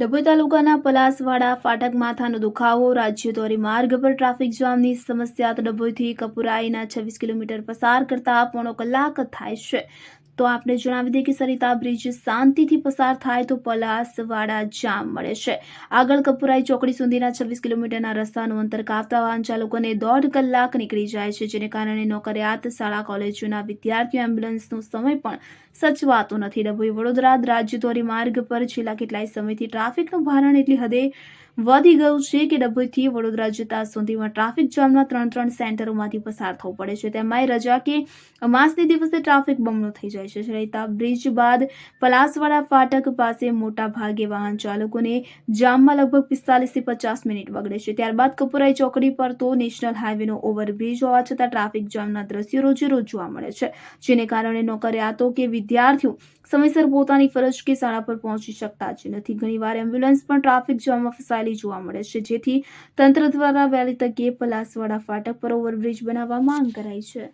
ડભોઈ તાલુકાના પલાસવાડા, ફાટક, માથાનો દુખાવો, રાજ્ય ધોરી માર્ગ પર ટ્રાફિક જામની સમસ્યા તો ડભોઈથી કપુરાઈના છવ્વીસ કિલોમીટર પસાર કરતા પોણો કલાક થાય છે. તો આપને જણાવી દઈએ કે સરિતા બ્રિજ શાંતિથી પસાર થાય તો પલાસવાડા જામ મળે છે. આગળ કપુરાઈ ચોકડી સુધીના છવ્વીસ કિલોમીટરના રસ્તાનું અંતર કાપતા વાહન ચાલકોને દોઢ કલાક નીકળી જાય છે, જેને કારણે નોકરિયાત શાળા, કોલેજોના વિદ્યાર્થીઓ એમ્બ્યુલન્સનો સમય પણ સચવાતો નથી. ડભોઈ વડોદરા રાજ્ય ધોરી માર્ગ પર છેલ્લા કેટલાય સમયથી ટ્રાફિકનું ભારણ એટલી હદે વધી ગયું છે કે ડભોઈથી વડોદરા જતા સુધીમાં ટ્રાફિક જામના ત્રણ ત્રણ સેન્ટરોમાંથી પસાર થવું પડે છે. તેમાંય રજા કે અમાસની દિવસે ટ્રાફિક બમણો થઈ જાય છે. રહેતા બ્રિજ બાદ પલાસવાડા ફાટક પાસે મોટા ભાગે વાહન ચાલકોને જામમાં લગભગ પિસ્તાલીસથી પચાસ મિનિટ બગડે છે. ત્યારબાદ કપુરાઈ ચોકડી પર તો નેશનલ હાઈવેનો ઓવરબ્રિજ હોવા છતાં ટ્રાફિક જામના દ્રશ્યો રોજે રોજ જોવા મળે છે, જેને કારણે નોકરિયાતો કે વિદ્યાર્થીઓ સમયસર પોતાની ફરજ કે શાળા પર પહોંચી શકતા જ નથી. ઘણીવાર એમ્બ્યુલન્સ પણ ટ્રાફિક જામમાં ફસાયેલી જોવા મળે છે. જેથી તંત્ર દ્વારા વહેલી તકે પલાસવાડા ફાટક પર ઓવરબ્રિજ બનાવવા માંગ કરાઈ છે.